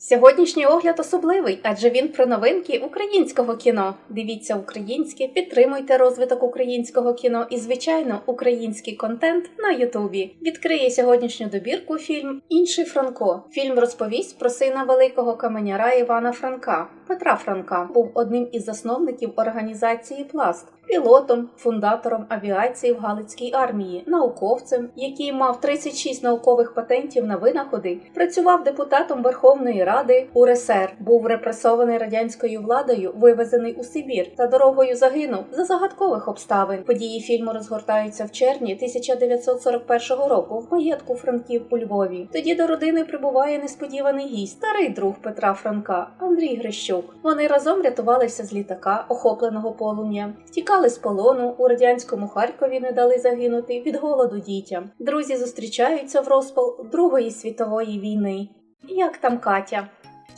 Сьогоднішній огляд особливий, адже він про новинки українського кіно. Дивіться українське, підтримуйте розвиток українського кіно і, звичайно, український контент на Ютубі. Відкриє сьогоднішню добірку фільм Інший Франко. Фільм розповість про сина великого каменяра Івана Франка. Петра Франка був одним із засновників організації Пласт, пілотом, фундатором авіації в Галицькій армії, науковцем, який мав 36 наукових патентів на винаходи, працював депутатом Верховної Ради УРСР, був репресований радянською владою, вивезений у Сибір та дорогою загинув за загадкових обставин. Події фільму розгортаються в червні 1941 року в маєтку Франків у Львові. Тоді до родини прибуває несподіваний гість, старий друг Петра Франка Андрій Грищук. Вони разом рятувалися з літака, охопленого полум'ям, втікали з полону у радянському Харкові, не дали загинути від голоду дітям. Друзі зустрічаються в розпал Другої світової війни. Як там Катя?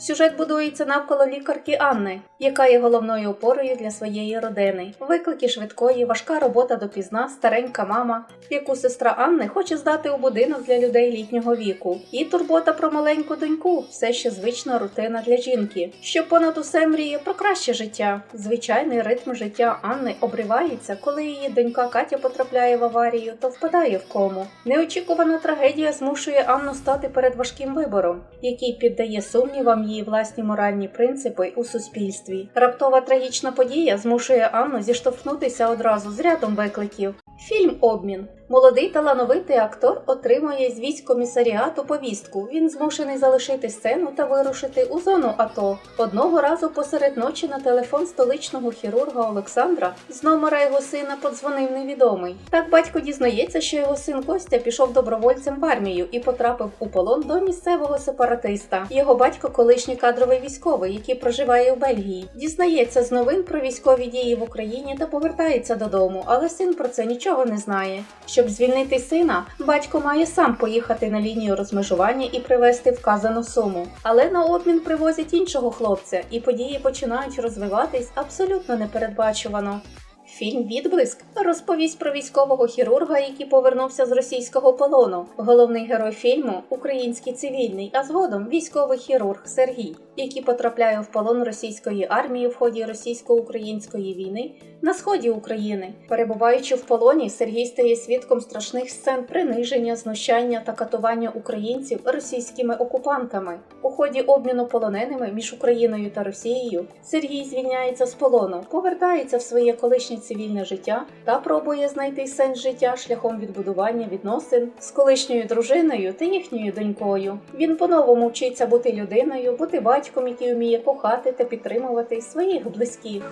Сюжет будується навколо лікарки Анни, яка є головною опорою для своєї родини. Виклики швидкої, важка робота допізна, старенька мама, яку сестра Анни хоче здати у будинок для людей літнього віку. І турбота про маленьку доньку все ще звична рутина для жінки, що понад усе мріє про краще життя. Звичайний ритм життя Анни обривається, коли її донька Катя потрапляє в аварію, то впадає в кому. Неочікувана трагедія змушує Анну стати перед важким вибором, який піддає сумнівам її власні моральні принципи у суспільстві. Раптова трагічна подія змушує Анну зіштовхнутися одразу з рядом викликів. Фільм Обмін. Молодий талановитий актор отримує з військкомісаріату повістку. Він змушений залишити сцену та вирушити у зону АТО. Одного разу посеред ночі на телефон столичного хірурга Олександра з номера його сина подзвонив невідомий. Так батько дізнається, що його син Костя пішов добровольцем в армію і потрапив у полон до місцевого сепаратиста. Його батько колишній кадровий військовий, який проживає в Бельгії. Дізнається з новин про військові дії в Україні та повертається додому, але син про це нічого не знає. Щоб звільнити сина, батько має сам поїхати на лінію розмежування і привезти вказану суму. Але на обмін привозять іншого хлопця, і події починають розвиватись абсолютно непередбачувано. Фільм Відблиск розповість про військового хірурга, який повернувся з російського полону. Головний герой фільму український цивільний, а згодом військовий хірург Сергій, який потрапляє в полон російської армії в ході російсько-української війни на сході України. Перебуваючи в полоні, Сергій стає свідком страшних сцен приниження, знущання та катування українців російськими окупантами. У ході обміну полоненими між Україною та Росією Сергій звільняється з полону, повертається в своє колишнє цивільне життя та пробує знайти сенс життя шляхом відбудування відносин з колишньою дружиною та їхньою донькою. Він по-новому вчиться бути людиною, бути батьком, який вміє кохати та підтримувати своїх близьких.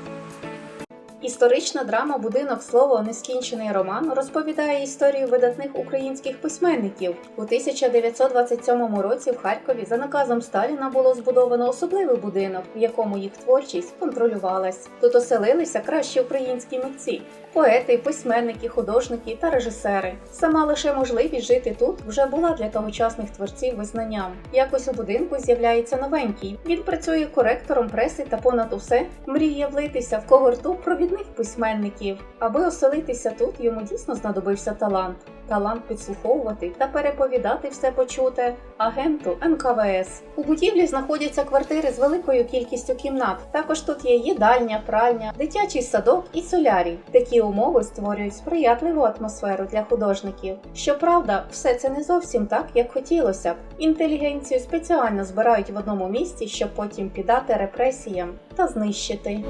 Історична драма Будинок слово нескінчений роман розповідає історію видатних українських письменників. У 1927 році в Харкові за наказом Сталіна було збудовано особливий будинок, в якому їх творчість контролювалась. Тут оселилися кращі українські митці. Поети, письменники, художники та режисери. Сама лише можливість жити тут вже була для тогочасних творців визнанням. Якось у будинку з'являється новенький. Він працює коректором преси та понад усе мріє влитися в когорту провідних письменників. Аби оселитися тут, йому дійсно знадобився талант. Талант підслуховувати та переповідати все почуте агенту НКВС. У будівлі знаходяться квартири з великою кількістю кімнат. Також тут є їдальня, пральня, дитячий садок і солярій. Такі умови створюють сприятливу атмосферу для художників. Щоправда, все це не зовсім так, як хотілося б. Інтелігенцію спеціально збирають в одному місці, щоб потім піддати репресіям та знищити.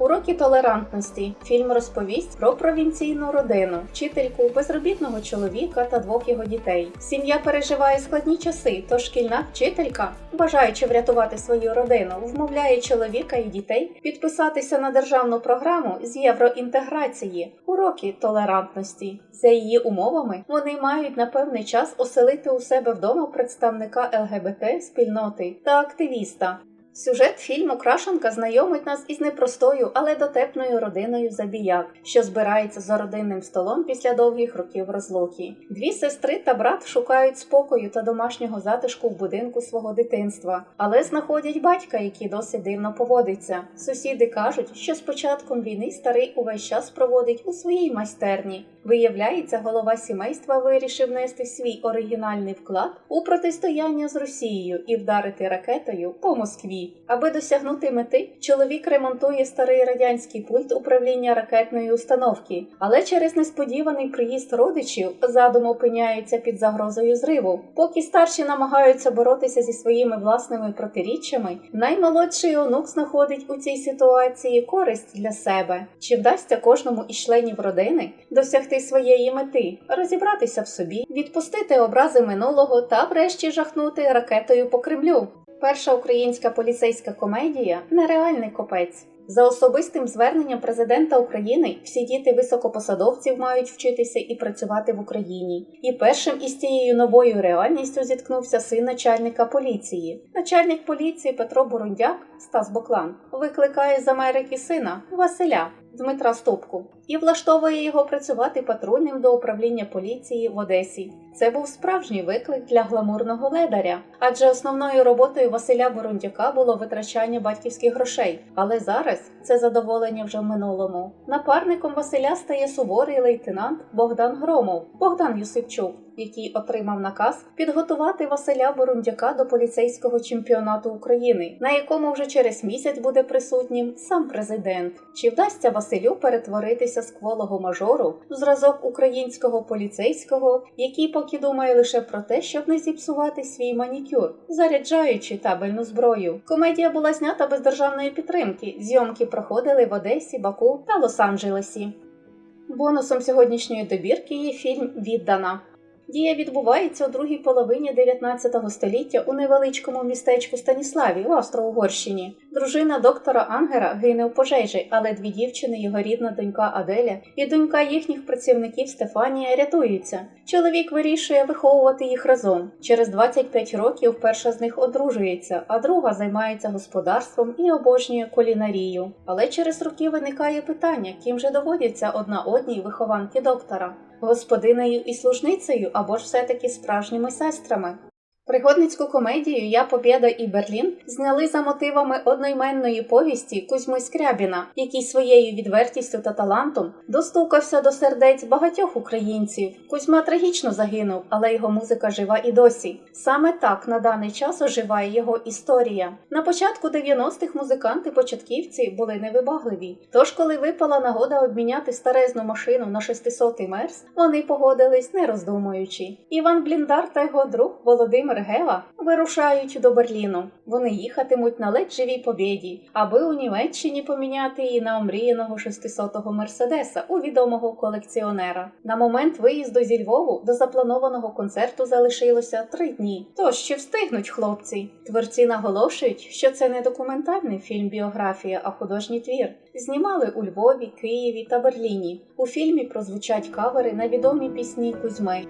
Уроки толерантності. Фільм розповість про провінційну родину, вчительку, безробітного чоловіка та двох його дітей. Сім'я переживає складні часи, тож шкільна вчителька, бажаючи врятувати свою родину, вмовляє чоловіка і дітей підписатися на державну програму з євроінтеграції. Уроки толерантності. За її умовами вони мають на певний час оселити у себе вдома представника ЛГБТ спільноти та активіста. Сюжет фільму Крашенка знайомить нас із непростою, але дотепною родиною забіяк, що збирається за родинним столом після довгих років розлуки. Дві сестри та брат шукають спокою та домашнього затишку в будинку свого дитинства, але знаходять батька, який досить дивно поводиться. Сусіди кажуть, що з початком війни старий увесь час проводить у своїй майстерні. Виявляється, голова сімейства вирішив нести свій оригінальний вклад у протистояння з Росією і вдарити ракетою по Москві. Аби досягнути мети, чоловік ремонтує старий радянський пульт управління ракетної установки, але через несподіваний приїзд родичів задум опиняється під загрозою зриву. Поки старші намагаються боротися зі своїми власними протиріччями, наймолодший онук знаходить у цій ситуації користь для себе. Чи вдасться кожному із членів родини досягти своєї мети, розібратися в собі, відпустити образи минулого та врешті жахнути ракетою по Кремлю? Перша українська поліцейська комедія Нереальний копець. За особистим зверненням президента України всі діти високопосадовців мають вчитися і працювати в Україні. І першим із цією новою реальністю зіткнувся син начальника поліції. Начальник поліції Петро Бурундяк Стас Боклан викликає з Америки сина Василя Дмитра Стопку і влаштовує його працювати патрульним до управління поліції в Одесі. Це був справжній виклик для гламурного ледаря, адже основною роботою Василя Бурундяка було витрачання батьківських грошей. Але зараз це задоволення вже в минулому. Напарником Василя стає суворий лейтенант Богдан Громов, Богдан Юсипчук, який отримав наказ підготувати Василя Бурундяка до поліцейського чемпіонату України, на якому вже через місяць буде присутнім сам президент. Чи вдасться Василю перетворитися з кволого мажору в зразок українського поліцейського, який поки думає лише про те, щоб не зіпсувати свій манікюр, заряджаючи табельну зброю? Комедія була знята без державної підтримки. Зйомки проходили в Одесі, Баку та Лос-Анджелесі. Бонусом сьогоднішньої добірки є фільм Віддана. Дія відбувається у другій половині 19 століття у невеличкому містечку Станіславі в Австро-Угорщині. Дружина доктора Ангера гине у пожежі, але дві дівчини, його рідна донька Аделя і донька їхніх працівників Стефанія рятуються. Чоловік вирішує виховувати їх разом. Через 25 років перша з них одружується, а друга займається господарством і обожнює кулінарію. Але через роки виникає питання, ким же доводяться одна одній вихованки доктора господинею і служницею або ж все-таки справжніми сестрами. Пригодницьку комедію Я Побєда і Берлін зняли за мотивами одноіменної повісті Кузьми Скрябіна, який своєю відвертістю та талантом достукався до сердець багатьох українців. Кузьма трагічно загинув, але його музика жива і досі. Саме так на даний час оживає його історія. На початку 90-х музиканти-початківці були невибагливі. Тож, коли випала нагода обміняти старезну машину на 600-й мерс, вони погодились, не роздумуючи. Іван Бліндар та його друг Володимир Гева вирушають до Берліну. Вони їхатимуть на ледь живій побєді, аби у Німеччині поміняти її на омріяного 600-го мерседеса у відомого колекціонера. На момент виїзду зі Львову до запланованого концерту залишилося три дні. Тож чи встигнуть хлопці? Творці наголошують, що це не документальний фільм біографія, а художній твір. Знімали у Львові, Києві та Берліні. У фільмі прозвучать кавери на відомі пісні Кузьми.